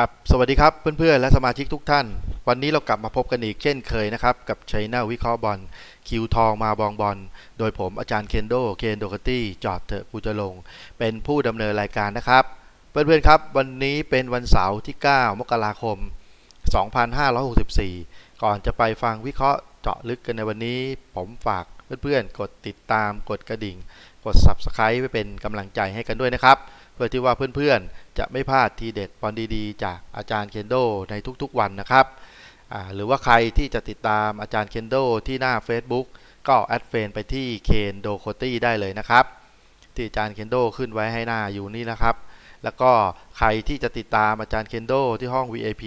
ครับสวัสดีครับเพื่อนๆ และสมาชิกทุกท่าน วันนี้เรากลับมาพบกันอีกเช่นเคยนะครับ กับชัยนาวิเคราะห์บอลคิวทองมาบองบอลโดยผมอาจารย์เคนโดเคนโดคตี้จอดเถอะกูจะลง เป็นผู้ดำเนินรายการนะครับ เพื่อนๆครับวันนี้เป็นวันเสาร์ที่ 9 มกราคม 2564 ก่อนจะไปฟังวิเคราะห์เจาะลึกกันในวันนี้ ผมฝากเพื่อนๆ กดติดตามกดกระดิ่ง กด Subscribe ไว้เป็นกำลังใจให้กันด้วยนะครับ พื่อที่ว่าเพื่อนๆ จะไม่พลาดทีเด็ดบอลดีๆ จากอาจารย์เคนโดในทุกๆวันนะครับ หรือว่าใครที่จะติดตามอาจารย์เคนโดที่หน้า Facebook ก็แอดเฟนไปที่เคนโดโคตี้ได้เลยนะครับ ที่อาจารย์เคนโดขึ้นไว้ให้หน้าอยู่นี่นะครับ แล้วก็ใครที่จะติดตามอาจารย์เคนโดที่ห้อง VIP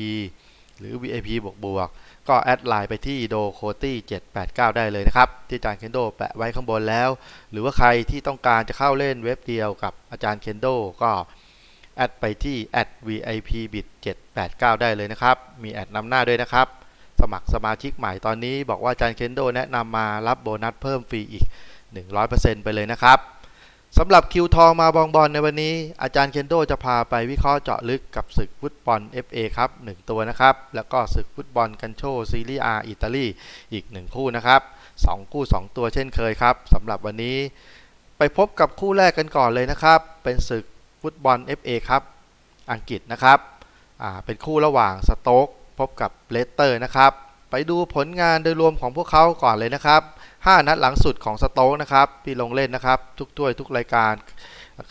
หรือ VIP บวกบวกๆ ก็แอดไลน์ไปที่โดโคตี้789 ได้เลยนะครับ ที่อาจารย์เคนโดแปะไว้ข้างบนแล้ว หรือว่าใครที่ต้องการจะเข้าเล่นเว็บเดียวกับอาจารย์เคนโดก็แอดไปที่ @vipbit 789 ได้เลยนะครับ มีแอดนำหน้าด้วยนะครับ สมัครสมาชิกใหม่ตอนนี้บอกว่าอาจารย์เคนโดแนะนำมารับโบนัสเพิ่มฟรีอีก 100%ไปเลยนะครับ สำหรับคิวทองมาบองบอลในวันนี้ อาจารย์เคนโดจะพาไปวิเคราะห์เจาะลึกกับศึกฟุตบอล FA ครับ 1 ตัวนะครับ แล้วก็ศึกฟุตบอลกันโชซีรีอาอิตาลีอีก 1 คู่นะครับ 2 คู่ 2 ตัวเช่นเคยครับสำหรับวันนี้ ไปพบกับคู่แรกกันก่อนเลยนะครับ เป็นศึกฟุตบอล FA ครับอังกฤษนะครับเป็นคู่ระหว่างสโต๊กพบกับเลสเตอร์นะครับไปดูผลงานโดยรวมของพวกเขาก่อนเลยนะครับ 5 นัดหลังสุดของสโต๊กนะครับที่ลงเล่นนะครับ ทุกถ้วยทุกรายการ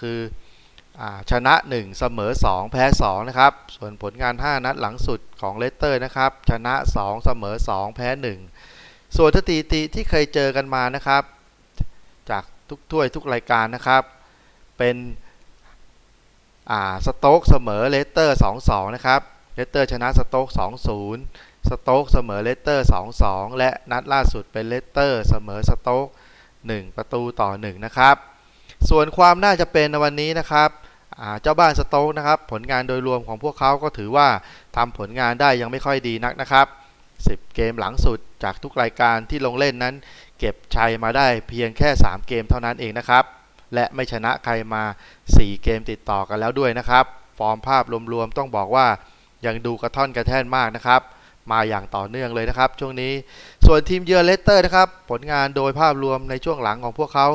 คืออชนะ 1 เสมอ 2 แพ้ 2 นะครับ ส่วนผลงาน 5 นัดหลังสุดของเลสเตอร์นะครับ ชนะ 2 เสมอ 2 แพ้ 1 ส่วนสถิติที่เคยเจอกันมานะครับ จากทุกถ้วยทุกรายการนะครับ เป็นสโต๊กเสมอเลสเตอร์ 2-2 นะครับ เลสเตอร์ชนะสโต๊ก2-0 สโต๊กเสมอเลสเตอร์2-2 และนัดล่าสุดเป็นเลสเตอร์เสมอสโต๊ก1 ประตูต่อ 1 นะครับ ส่วนความน่าจะเป็นในวันนี้นะครับเจ้าบ้านสโต๊กนะครับ ผลงานโดยรวมของพวกเขาก็ถือว่าทำผลงานได้ยังไม่ค่อยดีนักนะครับ 10 เกมหลังสุดจากทุกรายการที่ลงเล่นนั้น เก็บชัยมาได้เพียงแค่ 3 เกมเท่านั้นเองนะครับ และไม่ชนะใครมา 4 เกมติดต่อกันแล้วด้วยนะครับ ฟอร์มภาพรวมๆต้องบอกว่ายังดูกระท่อนกระแท่นมากนะครับ มาอย่างต่อเนื่องเลยนะครับ ช่วงนี้ส่วนทีมเยือนเลสเตอร์นะครับ ผลงานโดยภาพรวมในช่วงหลังของพวกเขา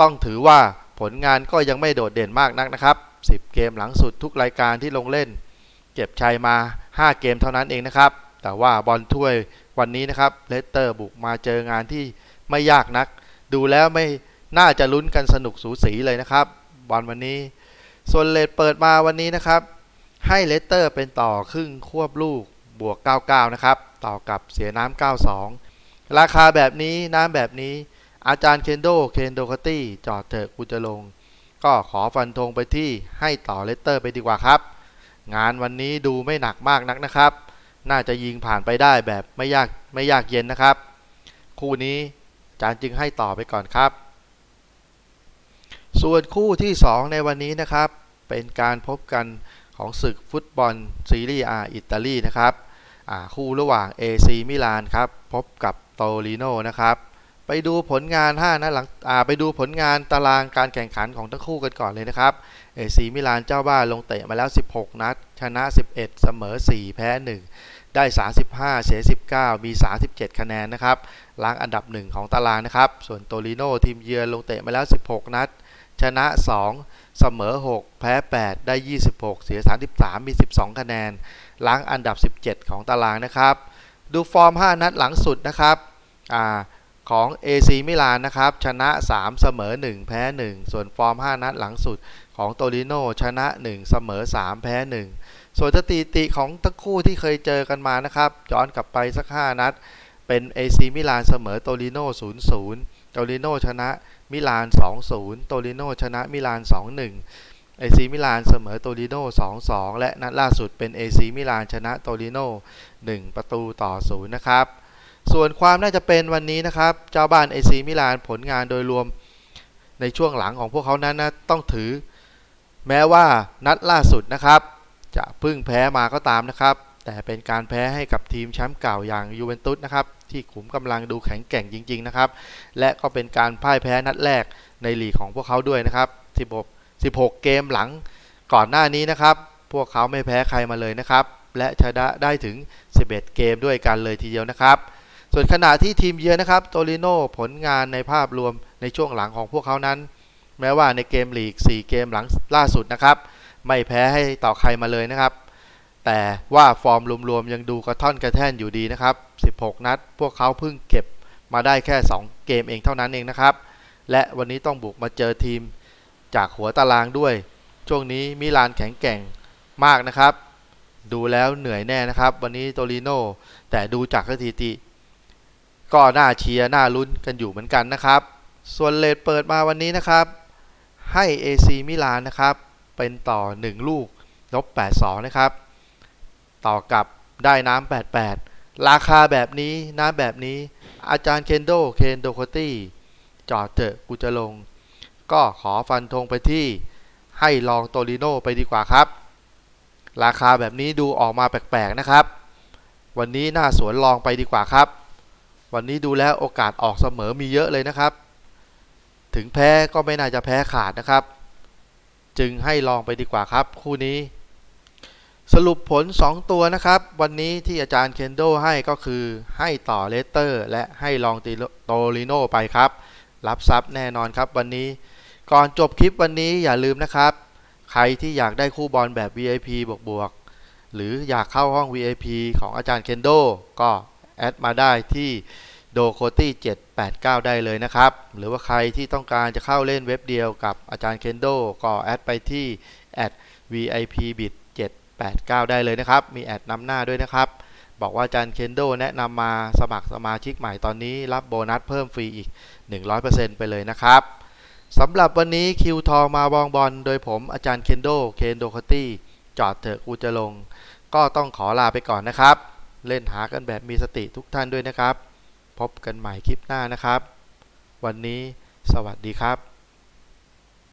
ต้องถือว่าผลงานก็ยังไม่โดดเด่นมากนักนะครับ 10 เกมหลังสุดทุกรายการที่ลงเล่น เก็บชัยมา 5 เกมเท่านั้นเองนะครับ แต่ว่าบอลถ้วยวันนี้นะครับเลสเตอร์บุกมาเจองานที่ไม่ยากนัก ดูแล้วไม่น่าจะลุ้นกันสนุกสูสีเลยนะครับบอลวันนี้ ส่วนเลทเปิดมาวันนี้นะครับ ให้เลสเตอร์เป็นต่อครึ่งควบลูก บวก 99 นะครับ ต่อกับเสียน้ำ92 ราคาแบบนี้น้ำแบบนี้ อาจารย์เคนโดเคนโดคตี้จอดเถอะกูจะลง ก็ขอฟันธงไปที่ให้ต่อเลสเตอร์ไปดีกว่าครับ งานวันนี้ดูไม่หนักมากนักนะครับ น่าจะยิงผ่านไปได้แบบไม่ยากไม่ยากเย็นนะครับ คู่นี้อาจารย์จึงให้ต่อไปก่อนครับ ส่วนคู่ที่ 2 ในวันนี้นะครับ เป็นการพบกันของศึกฟุตบอลซีรีอาอิตาลีนะครับ คู่ระหว่าง AC มิลานครับพบกับโตริโนนะครับไปดูผลงาน5นัดหลังไปดูผลงานตารางการแข่งขันของทั้งคู่กันก่อนเลยนะครับ AC มิลานเจ้าบ้านลงเตะมาแล้ว 16 นัด ชนะ 11 เสมอ 4 แพ้ 1 ได้ 35 เสีย 19 มี 37 คะแนนนะครับล้างอันดับ 1 ของตารางนะครับ ส่วนโตริโนทีมเยือนลงเตะมาแล้ว 16 นัด ชนะ 2 เสมอ 6 แพ้ 8 ได้ 26 เสีย 33 มี 12 คะแนนล้างอันดับ 17 ของตารางนะครับ ดูฟอร์ม 5 นัดหลังสุดนะครับอของ AC มิลานนะครับ ชนะ 3 เสมอ 1 แพ้ 1 ส่วนฟอร์ม 5 นัดหลังสุดของโตริโนชนะ 1 เสมอ 3 แพ้ 1 ส่วนสถิติของทั้งคู่ที่เคยเจอกันมานะครับย้อนกลับไปสัก 5 นัด เป็น AC มิลานเสมอโตริโน0-0 โตริโนชนะมิลาน 2-0 โตริโนชนะมิลาน 2-1 เอซีมิลานเสมอโตริโน 2-2 และนัดล่าสุดเป็นเอซีมิลานชนะโตริโน 1 ประตูต่อ 0 นะครับ ส่วนความน่าจะเป็นวันนี้นะครับ เจ้าบ้านเอซีมิลานผลงานโดยรวมในช่วงหลังของพวกเขานั้นนะต้องถือ แม้ว่านัดล่าสุดนะครับ จะพึ่งแพ้มาก็ตามนะครับ แต่เป็นการแพ้ให้กับทีมแชมป์เก่าอย่างยูเวนตุสนะครับ ที่ขุมกำลังดูแข็งแกร่งจริง ๆ นะครับ และก็เป็นการพ่ายแพ้นัดแรกในลีกของพวกเขาด้วยนะครับ16 16 เกมหลังก่อนหน้านี้นะครับ พวกเขาไม่แพ้ใครมาเลยนะครับ และชนะได้ถึง 11 เกมด้วยกันเลยทีเดียวนะครับ ส่วนขณะที่ทีมเยือนนะครับโตริโนผลงานในภาพรวมในช่วงหลังของพวกเขานั้น แม้ว่าในเกมลีก 4 เกมหลังล่าสุดนะครับ ไม่แพ้ให้ต่อใครมาเลยนะครับ แต่ว่าฟอร์มรวมๆยังดูกระท่อนกระแท่นอยู่ดีนะครับ 16 นัด พวกเขาเพิ่งเก็บมาได้แค่ 2 เกมเองเท่านั้นเองนะครับ และวันนี้ต้องบุกมาเจอทีมจากหัวตารางด้วย ช่วงนี้มิลานแข็งแกร่งมากนะครับ ดูแล้วเหนื่อยแน่นะครับ วันนี้โตริโนแต่ดูจากสถิติ ก็น่าเชียร์น่าลุ้นกันอยู่เหมือนกันนะครับ ส่วนเลดเปิดมาวันนี้นะครับ ให้ AC มิลานนะครับ เป็นต่อ 1 ลูกลบ82นะครับ ต่อกับได้น้ำ88 ราคาแบบนี้น้ำแบบนี้ อาจารย์เคนโดเคนโดโคตี้จอดเถอะกูจะลง ก็ขอฟันธงไปที่ให้ลองโตริโนไปดีกว่าครับ ราคาแบบนี้ดูออกมาแปลกๆนะครับ วันนี้หน่าสวนลองไปดีกว่าครับ วันนี้ดูแล้วโอกาสออกเสมอมีเยอะเลยนะครับ ถึงแพ้ก็ไม่น่าจะแพ้ขาดนะครับ จึงให้ลองไปดีกว่าครับ คู่นี้ สรุปผล 2 ตัวนะครับ วันนี้ที่อาจารย์เคนโดให้ก็คือให้ต่อเลสเตอร์ และให้ลองติโตริโนไปครับ รับทรัพย์แน่นอนครับวันนี้ ก่อนจบคลิปวันนี้อย่าลืมนะครับ ใครที่อยากได้คู่บอลแบบ VIP บวกบวกๆหรืออยากเข้าห้อง VIP ของอาจารย์เคนโดก็แอดมาได้ที่โดโคตี้789 ได้เลยนะครับ หรือว่าใครที่ต้องการจะเข้าเล่นเว็บเดียวกับอาจารย์เคนโดก็แอดไปที่ VIP bit 89 ได้เลยนะครับ มีแอดนำหน้าด้วยนะครับ บอกว่าอาจารย์เคนโดแนะนำมาสมัครสมาชิกใหม่ตอนนี้ รับโบนัสเพิ่มฟรีอีก 100%ไปเลยนะครับสำหรับวันนี้คิวทองมาบองบอลโดยผมอาจารย์เคนโดเคนโดคตี้จอดเถอะกูจะลง ก็ต้องขอลาไปก่อนนะครับ เล่นหากันแบบมีสติทุกท่านด้วยนะครับ พบกันใหม่คลิปหน้านะครับ วันนี้สวัสดีครับ